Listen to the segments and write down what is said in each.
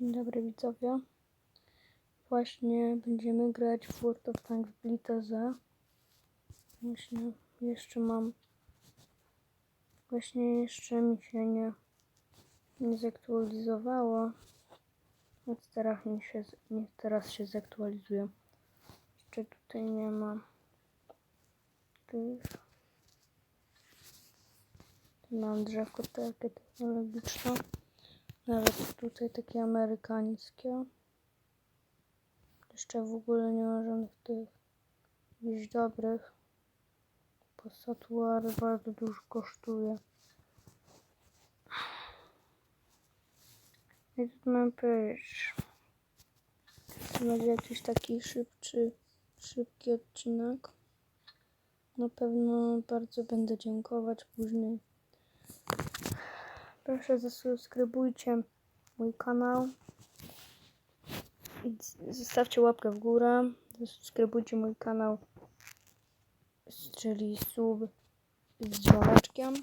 Dzień dobry widzowie. Właśnie będziemy grać w World of Tanks Blitzer. Właśnie jeszcze mam... Właśnie jeszcze mi się nie, nie zaktualizowało. Więc teraz, mi się, nie, teraz się zaktualizuje. Jeszcze tutaj nie ma tych... Tu mam drzewko takie technologiczne. Nawet tutaj takie amerykańskie. Jeszcze w ogóle nie ma żadnych tych jakichś dobrych. Bo Satuar bardzo dużo kosztuje. I tu mam powiedzieć. To będzie jakiś taki szybszy, szybki odcinek. Na pewno bardzo będę dziękować później. Proszę zasubskrybujcie mój kanał. I Zostawcie łapkę w górę. Zasubskrybujcie mój kanał, czyli sub z dzwoneczkiem.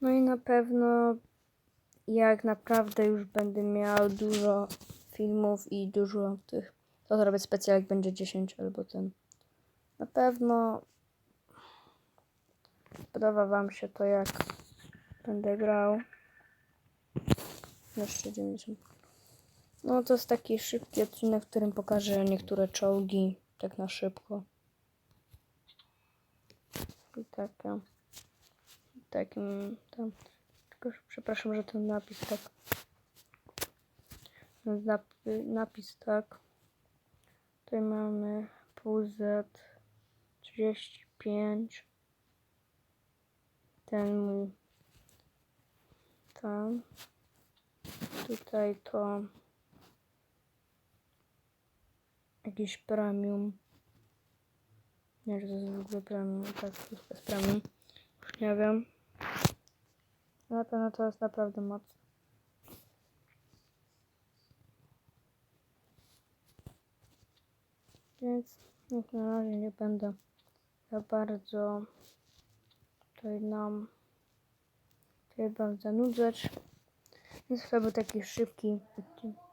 No i na pewno jak naprawdę już będę miał dużo filmów i dużo tych, to zrobię specjal jak będzie 10 albo ten. Na pewno Podoba Wam się to, jak będę grał. Jeszcze 90. No to jest taki szybki odcinek, w którym pokażę niektóre czołgi, tak na szybko. I takie. Takim tam. Tylko, przepraszam, że ten napis tak. Napi- napis tak. Tutaj mamy pół Z 35 ten mój tam. Tutaj to jakiś premium. Nie, że to jest w ogóle premium tak, to jest premium. Już nie wiem. Na pewno to jest naprawdę mocne więc jak na razie nie będę za bardzo tutaj nam wam zanudzać. Więc chyba taki szybki odcinek.